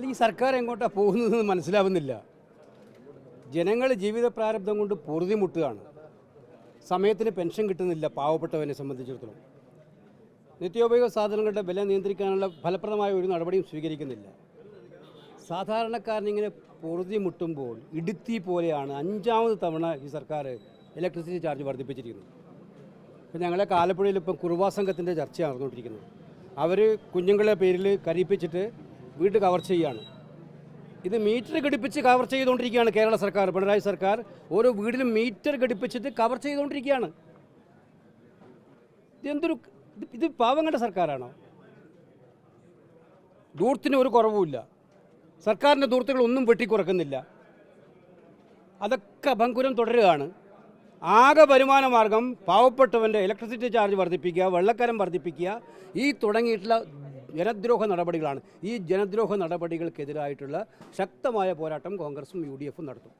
അല്ല, ഈ സർക്കാർ എങ്ങോട്ടാണ് പോകുന്നതെന്ന് മനസ്സിലാവുന്നില്ല. ജനങ്ങൾ ജീവിത പ്രാരബ്ധം കൊണ്ട് പൊറുതിമുട്ടുകയാണ് സമയത്തിന് പെൻഷൻ കിട്ടുന്നില്ല പാവപ്പെട്ടവനെ സംബന്ധിച്ചിടത്തോളം. നിത്യോപയോഗ സാധനങ്ങളുടെ വില നിയന്ത്രിക്കാനുള്ള ഫലപ്രദമായ ഒരു നടപടിയും സ്വീകരിക്കുന്നില്ല. സാധാരണക്കാരനിങ്ങനെ പൊറുതിമുട്ടുമ്പോൾ ഇടുത്തി പോലെയാണ് അഞ്ചാമത് തവണ ഈ സർക്കാർ ഇലക്ട്രിസിറ്റി ചാർജ് വർദ്ധിപ്പിച്ചിരിക്കുന്നത് ഇപ്പം ഞങ്ങളെ ആലപ്പുഴയിൽ ഇപ്പം കുറുവാ സംഘത്തിന്റെ ചർച്ച നടന്നുകൊണ്ടിരിക്കുന്നത്. അവർ കുഞ്ഞുങ്ങളെ പേരിൽ കരിപ്പിച്ചിട്ട് വീട് കവർ ചെയ്യുകയാണ് ഇത് മീറ്റർ ഘടിപ്പിച്ച് കവർ ചെയ്തുകൊണ്ടിരിക്കുകയാണ് കേരള സർക്കാർ പിണറായി സർക്കാർ. ഓരോ വീടിലും മീറ്റർ ഘടിപ്പിച്ചിട്ട് കവർ ചെയ്തുകൊണ്ടിരിക്കുകയാണ്. ഇതെന്തൊരു ഇത് പാവങ്ങളുടെ സർക്കാരാണോ? ദൂർത്തിന് ഒരു കുറവുമില്ല സർക്കാരിന്റെ ദൂർത്തുകൾ ഒന്നും വെട്ടിക്കുറക്കുന്നില്ല. അതൊക്കെ ഭങ്കുരം തുടരുകയാണ്. ആകെ വരുമാന മാർഗം പാവപ്പെട്ടവന്റെ ഇലക്ട്രിസിറ്റി ചാർജ് വർദ്ധിപ്പിക്കുക വെള്ളക്കരം വർദ്ധിപ്പിക്കുക ഈ തുടങ്ങിയിട്ടുള്ള ജനദ്രോഹ നടപടികളാണ്. ഈ ജനദ്രോഹ നടപടികൾക്കെതിരായിട്ടുള്ള ശക്തമായ പോരാട്ടം കോൺഗ്രസും യു ഡി എഫും നടത്തും.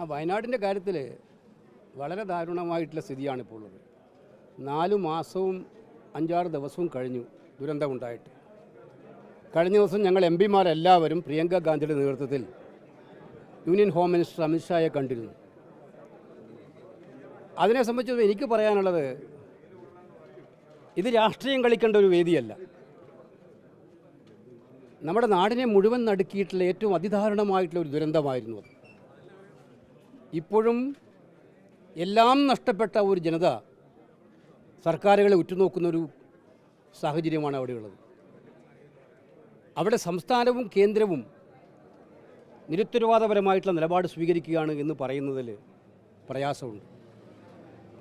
ആ വയനാടിന്റെ കാര്യത്തിൽ വളരെ ദാരുണമായിട്ടുള്ള സ്ഥിതിയാണ് ഇപ്പോൾ ഉള്ളത്. നാലു മാസവും അഞ്ചാറ് ദിവസവും കഴിഞ്ഞു ദുരന്തമുണ്ടായിട്ട്. കഴിഞ്ഞ ദിവസം ഞങ്ങൾ എം പിമാരെല്ലാവരും പ്രിയങ്ക ഗാന്ധിയുടെ നേതൃത്വത്തിൽ യൂണിയൻ ഹോം മിനിസ്റ്റർ അമിത്ഷായെ കണ്ടിരുന്നു. അതിനെ സംബന്ധിച്ച് എനിക്ക് പറയാനുള്ളത് ഇത് രാഷ്ട്രീയം കളിക്കേണ്ട ഒരു വേദിയല്ല. നമ്മുടെ നാടിനെ മുഴുവൻ നടുക്കിയിട്ടുള്ള ഏറ്റവും അതിദാരുണമായിട്ടുള്ള ഒരു ദുരന്തമായിരുന്നു അത്. ഇപ്പോഴും എല്ലാം നഷ്ടപ്പെട്ട ഒരു ജനത സർക്കാരുകളെ ഉറ്റുനോക്കുന്ന ഒരു സാഹചര്യമാണ് അവിടെയുള്ളത്. അവിടെ സംസ്ഥാനവും കേന്ദ്രവും നിരുത്തരവാദപരമായിട്ടുള്ള നിലപാട് സ്വീകരിക്കുകയാണ് എന്ന് പറയുന്നതിൽ പ്രയാസമുണ്ട്.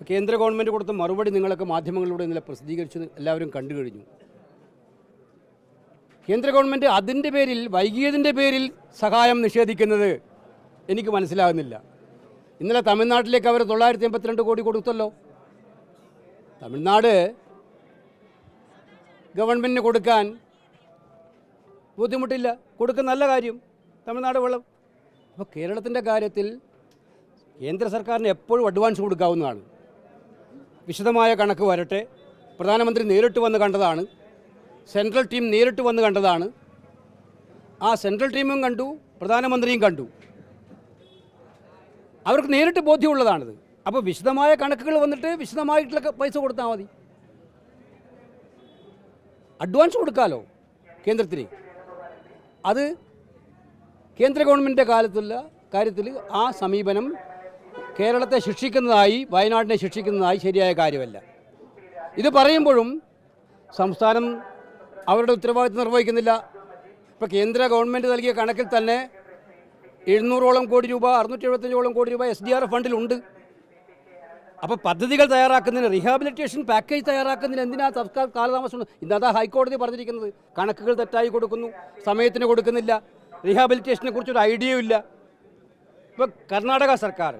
കേന്ദ്ര ഗവൺമെന്റ് കൊടുത്ത മറുപടി നിങ്ങളൊക്കെ മാധ്യമങ്ങളിലൂടെ ഇന്നലെ പ്രസിദ്ധീകരിച്ച് എല്ലാവരും കണ്ടു കഴിഞ്ഞു. കേന്ദ്ര ഗവൺമെന്റ് അതിന്റെ പേരിൽ വൈകിയതിന്റെ പേരിൽ സഹായം നിഷേധിക്കുന്നത് എനിക്ക് മനസ്സിലാകുന്നില്ല. ഇന്നലെ തമിഴ്നാട്ടിലേക്ക് അവർ തൊള്ളായിരത്തി എൺപത്തിരണ്ട് കോടി കൊടുത്തല്ലോ. തമിഴ്നാട് ഗവൺമെന്റിന് കൊടുക്കാൻ ബുദ്ധിമുട്ടില്ല. കൊടുക്കുന്ന നല്ല കാര്യം. തമിഴ്നാട് വെള്ളം. അപ്പോൾ കേരളത്തിന്റെ കാര്യത്തിൽ കേന്ദ്ര സർക്കാരിന് എപ്പോഴും അഡ്വാൻസ് കൊടുക്കാവുന്നതാണ്. വിശദമായ കണക്ക് വരട്ടെ. പ്രധാനമന്ത്രി നേരിട്ട് വന്ന് കണ്ടതാണ്. സെൻട്രൽ ടീം നേരിട്ട് വന്ന് കണ്ടതാണ്. ആ സെൻട്രൽ ടീമും കണ്ടു പ്രധാനമന്ത്രിയും കണ്ടു. അവർക്ക് നേരിട്ട് ബോധ്യമുള്ളതാണിത്. അപ്പോൾ വിശദമായ കണക്കുകൾ വന്നിട്ട് വിശദമായിട്ടുള്ള പൈസ കൊടുത്താൽ മതി. അഡ്വാൻസ് കൊടുക്കാമല്ലോ കേന്ദ്രത്തിന്? അത് കേന്ദ്ര ഗവൺമെന്റിന്റെ കാലത്തുള്ള കാര്യത്തിൽ ആ സമീപനം കേരളത്തെ ശിക്ഷിക്കുന്നതായി വയനാടിനെ ശിക്ഷിക്കുന്നതായി ശരിയായ കാര്യമല്ല. ഇത് പറയുമ്പോഴും സംസ്ഥാനം അവരുടെ ഉത്തരവാദിത്വം നിർവഹിക്കുന്നില്ല. ഇപ്പോൾ കേന്ദ്ര ഗവൺമെന്റ് നൽകിയ കണക്കിൽ തന്നെ എഴുന്നൂറോളം കോടി രൂപ അറുന്നൂറ്റി എഴുപത്തഞ്ചോളം കോടി രൂപ എസ് ഡി ആർ ഫണ്ടിലുണ്ട് അപ്പോൾ പദ്ധതികൾ തയ്യാറാക്കുന്നതിന് റീഹാബിലിറ്റേഷൻ പാക്കേജ് തയ്യാറാക്കുന്നതിന് എന്തിനാ സർക്കാർ കാലതാമസം? ഇന്നതാ ഹൈക്കോടതി പറഞ്ഞിരിക്കുന്നത്. കണക്കുകൾ തെറ്റായി കൊടുക്കുന്നു. സമയത്തിന് കൊടുക്കുന്നില്ല. റീഹാബിലിറ്റേഷനെ കുറിച്ചൊരു ഐഡിയയും ഇല്ല. ഇപ്പോൾ കർണാടക സർക്കാർ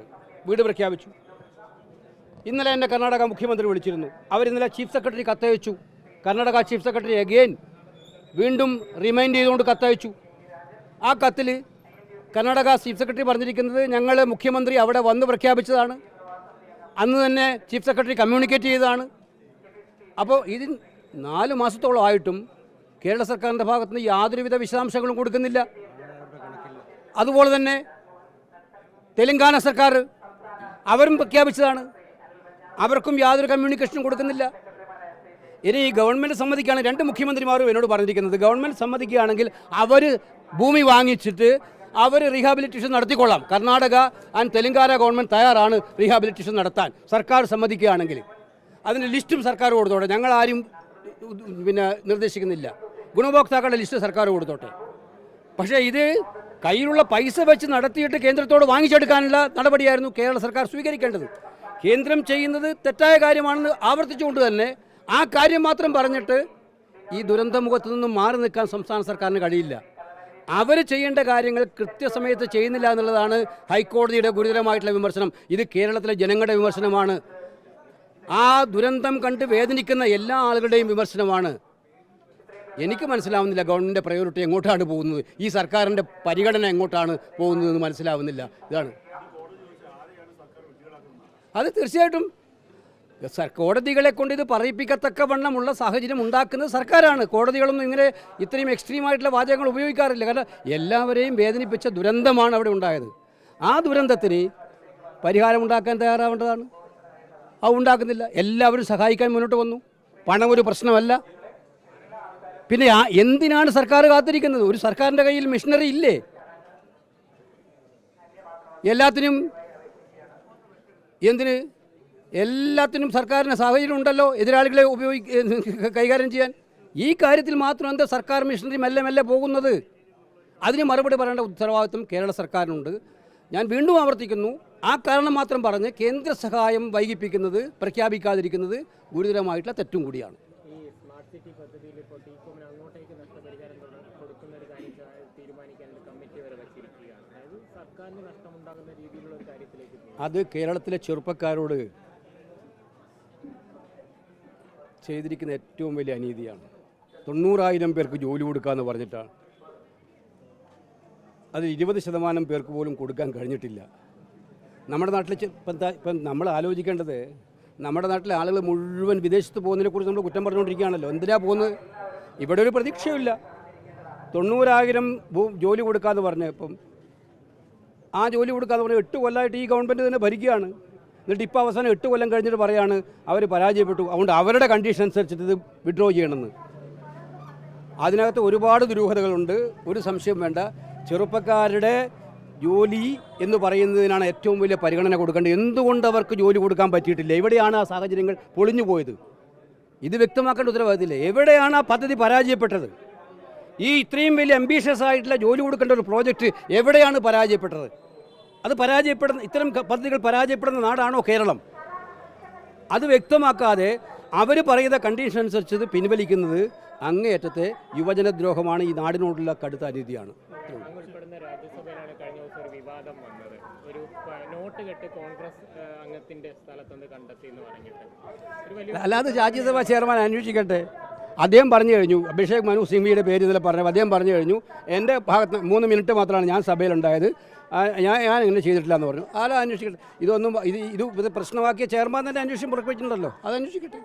വീട് പ്രഖ്യാപിച്ചു. ഇന്നലെ എന്നെ കർണാടക മുഖ്യമന്ത്രി വിളിച്ചിരുന്നു. അവരിന്നലെ ചീഫ് സെക്രട്ടറി കത്തയച്ചു. കർണാടക ചീഫ് സെക്രട്ടറി അഗെയിൻ വീണ്ടും റിമൈൻഡ് ചെയ്തുകൊണ്ട് കത്തയച്ചു. ആ കത്തിൽ കർണാടക ചീഫ് സെക്രട്ടറി പറഞ്ഞിരിക്കുന്നത് ഞങ്ങൾ മുഖ്യമന്ത്രി അവിടെ വന്ന് പ്രഖ്യാപിച്ചതാണ്. അന്ന് തന്നെ ചീഫ് സെക്രട്ടറി കമ്മ്യൂണിക്കേറ്റ് ചെയ്തതാണ്. അപ്പോൾ ഇത് നാല് മാസത്തോളം ആയിട്ടും കേരള സർക്കാരിന്റെ ഭാഗത്തുനിന്ന് യാതൊരുവിധ വിശദാംശങ്ങളും കൊടുക്കുന്നില്ല. അതുപോലെ തന്നെ തെലങ്കാന സർക്കാർ അവരും പ്രഖ്യാപിച്ചതാണ്. അവർക്കും യാതൊരു കമ്മ്യൂണിക്കേഷനും കൊടുക്കുന്നില്ല. ഇനി ഈ ഗവൺമെന്റ് സമ്മതിക്കുകയാണ് രണ്ട് മുഖ്യമന്ത്രിമാരും എന്നോട് പറഞ്ഞിരിക്കുന്നത്. ഗവൺമെന്റ് സമ്മതിക്കുകയാണെങ്കിൽ അവർ ഭൂമി വാങ്ങിച്ചിട്ട് അവർ റീഹാബിലിറ്റേഷൻ നടത്തിക്കൊള്ളാം. കർണാടക ആൻഡ് തെലങ്കാന ഗവൺമെന്റ് തയ്യാറാണ് റീഹാബിലിറ്റേഷൻ നടത്താൻ. സർക്കാർ സമ്മതിക്കുകയാണെങ്കിൽ. അതിന്റെ ലിസ്റ്റും സർക്കാർ കൊടുത്തോട്ടെ. ഞങ്ങൾ ആരും പിന്നെ നിർദ്ദേശിക്കുന്നില്ല. ഗുണഭോക്താക്കളുടെ ലിസ്റ്റ് സർക്കാർ കൊടുത്തോട്ടെ. പക്ഷേ ഇത് കയ്യിലുള്ള പൈസ വെച്ച് നടത്തിയിട്ട് കേന്ദ്രത്തോട് വാങ്ങിച്ചെടുക്കാനുള്ള നടപടിയായിരുന്നു കേരള സർക്കാർ സ്വീകരിക്കേണ്ടത്. കേന്ദ്രം ചെയ്യുന്നത് തെറ്റായ കാര്യമാണെന്ന് ആവർത്തിച്ചുകൊണ്ട് തന്നെ ആ കാര്യം മാത്രം പറഞ്ഞിട്ട് ഈ ദുരന്തമുഖത്ത് നിന്നും മാറി നിൽക്കാൻ സംസ്ഥാന സർക്കാരിന് കഴിയില്ല. അവർ ചെയ്യേണ്ട കാര്യങ്ങൾ കൃത്യസമയത്ത് ചെയ്യുന്നില്ല എന്നുള്ളതാണ് ഹൈക്കോടതിയുടെ ഗുരുതരമായിട്ടുള്ള വിമർശനം. ഇത് കേരളത്തിലെ ജനങ്ങളുടെ വിമർശനമാണ്. ആ ദുരന്തം കണ്ട് വേദനിക്കുന്ന എല്ലാ ആളുകളുടെയും വിമർശനമാണ്. എനിക്ക് മനസ്സിലാവുന്നില്ല ഗവൺമെന്റിന്റെ പ്രയോറിറ്റി എങ്ങോട്ടാണ് പോകുന്നത്. ഈ സർക്കാരിന്റെ പരിഗണന എങ്ങോട്ടാണ് പോകുന്നതെന്ന് മനസ്സിലാവുന്നില്ല. ഇതാണ്. അത് തീർച്ചയായിട്ടും കോടതികളെ കൊണ്ട് ഇത് പറയിപ്പിക്കത്തക്ക വണ്ണമുള്ള സാഹചര്യം ഉണ്ടാക്കുന്നത് സർക്കാരാണ്. കോടതികളൊന്നും ഇങ്ങനെ ഇത്രയും എക്സ്ട്രീമായിട്ടുള്ള വാചകങ്ങൾ ഉപയോഗിക്കാറില്ല. കാരണം എല്ലാവരെയും വേദനിപ്പിച്ച ദുരന്തമാണ് അവിടെ ഉണ്ടായത്. ആ ദുരന്തത്തിന് പരിഹാരം ഉണ്ടാക്കാൻ തയ്യാറാവേണ്ടതാണ്. അത് ഉണ്ടാക്കുന്നില്ല. എല്ലാവരും സഹായിക്കാൻ മുന്നോട്ട് വന്നു. പണം ഒരു പ്രശ്നമല്ല. പിന്നെ എന്തിനാണ് സർക്കാർ കാത്തിരിക്കുന്നത്? ഒരു സർക്കാരിന്റെ കയ്യിൽ മിഷനറി ഇല്ലേ? എന്തിന് എല്ലാത്തിനും സർക്കാരിന് സാഹചര്യം ഉണ്ടല്ലോ എതിരാളികളെ ഉപയോഗി കൈകാര്യം ചെയ്യാൻ. ഈ കാര്യത്തിൽ മാത്രം എന്താ സർക്കാർ മിഷനറി മെല്ലെ മെല്ലെ പോകുന്നത്? അതിന് മറുപടി പറയേണ്ട ഉത്തരവാദിത്വം കേരള സർക്കാരിനുണ്ട്. ഞാൻ വീണ്ടും ആവർത്തിക്കുന്നു. ആ കാരണം മാത്രം പറഞ്ഞ് കേന്ദ്ര സഹായം വൈകിപ്പിക്കുന്നത് പ്രഖ്യാപിക്കാതിരിക്കുന്നത് ഗുരുതരമായിട്ടുള്ള തെറ്റും കൂടിയാണ്. അത് കേരളത്തിലെ ചെറുപ്പക്കാരോട് ചെയ്തിരിക്കുന്ന ഏറ്റവും വലിയ അനീതിയാണ്. തൊണ്ണൂറായിരം പേർക്ക് ജോലി കൊടുക്കാമെന്ന് പറഞ്ഞിട്ടാണ്. അത് ഇരുപത് ശതമാനം പേർക്ക് പോലും കൊടുക്കാൻ കഴിഞ്ഞിട്ടില്ല. നമ്മുടെ നാട്ടിൽ ഇപ്പം ഇപ്പം നമ്മൾ ആലോചിക്കേണ്ടത് നമ്മുടെ നാട്ടിലെ ആളുകൾ മുഴുവൻ വിദേശത്ത് പോകുന്നതിനെക്കുറിച്ച് നമ്മൾ കുറ്റം പറഞ്ഞുകൊണ്ടിരിക്കുകയാണല്ലോ. എന്തിനാ പോകുന്നത്? ഇവിടെ ഒരു പ്രതീക്ഷയില്ല തൊണ്ണൂറായിരം ജോലി കൊടുക്കാമെന്ന് പറഞ്ഞ ഇപ്പം ആ ജോലി കൊടുക്കാമെന്ന് പറഞ്ഞാൽ എട്ട് കൊല്ലമായിട്ട് ഈ ഗവൺമെന്റ് തന്നെ ഭരിക്കുകയാണ്. എന്നിട്ട് ഇപ്പോൾ അവസാനം എട്ട് കൊല്ലം കഴിഞ്ഞിട്ട് പറയാണ് അവർ പരാജയപ്പെട്ടു. അതുകൊണ്ട് അവരുടെ കണ്ടീഷൻ അനുസരിച്ചിട്ട് ഇത് വിഡ്രോ ചെയ്യണമെന്ന്. അതിനകത്ത് ഒരുപാട് ദുരൂഹതകളുണ്ട്. ഒരു സംശയം വേണ്ട. ചെറുപ്പക്കാരുടെ ജോലി എന്ന് പറയുന്നതിനാണ് ഏറ്റവും വലിയ പരിഗണന കൊടുക്കേണ്ടത്. എന്തുകൊണ്ട് അവർക്ക് ജോലി കൊടുക്കാൻ പറ്റിയിട്ടില്ല? എവിടെയാണ് ആ സാഹചര്യങ്ങൾ പൊളിഞ്ഞു പോയത്? ഇത് വ്യക്തമാക്കേണ്ട ഉത്തരവാദിത്തമില്ല. എവിടെയാണ് ആ പദ്ധതി പരാജയപ്പെട്ടത്? ഈ ഇത്രയും വലിയ അംബീഷ്യസ് ആയിട്ടുള്ള ജോലി കൊടുക്കേണ്ട ഒരു പ്രോജക്റ്റ് എവിടെയാണ് പരാജയപ്പെട്ടത്? അത് പരാജയപ്പെടുന്ന ഇത്തരം പദ്ധതികൾ പരാജയപ്പെടുന്ന നാടാണോ കേരളം? അത് വ്യക്തമാക്കാതെ അവർ പറയുന്ന കണ്ടീഷൻ അനുസരിച്ച് പിൻവലിക്കുന്നത് അങ്ങേയറ്റത്തെ യുവജനദ്രോഹമാണ് ഈ നാടിനോടുള്ള കടുത്ത അനീതിയാണ്. അങ്ങ് ഉൾപ്പെടുന്ന രാജ്യസഭയിലാണ് കഴിഞ്ഞ ദിവസം ഒരു വിവാദം വന്നത്. ഒരു നോട്ട് കെട്ട് കോൺഗ്രസ് അംഗത്തിന്റെ സ്ഥലത്തുനിന്ന് കണ്ടെത്തി എന്ന് പറഞ്ഞിട്ട്. അല്ലാതെ രാജ്യസഭാ ചെയർമാൻ അന്വേഷിക്കട്ടെ. അദ്ദേഹം പറഞ്ഞു കഴിഞ്ഞു അഭിഷേക് മനു സിംഗ്വിയുടെ പേര് ഇതിൽ പറഞ്ഞു അദ്ദേഹം പറഞ്ഞു കഴിഞ്ഞു എന്റെ ഭാഗത്ത് മൂന്ന് മിനിറ്റ് മാത്രമാണ് ഞാൻ സഭയിലുണ്ടായത്. ഞാൻ ഞാൻ ഇങ്ങനെ ചെയ്തിട്ടില്ല എന്ന് പറഞ്ഞു. ആരാ അന്വേഷിക്കട്ടെ? ഇതൊന്നും ഇത് ഇത് ഇത് പ്രശ്നമാക്കിയ ചെയർമാൻ തന്നെ അന്വേഷണം പുറപ്പെടുവിച്ചിട്ടുണ്ടല്ലോ. അത് അന്വേഷിക്കട്ടെ.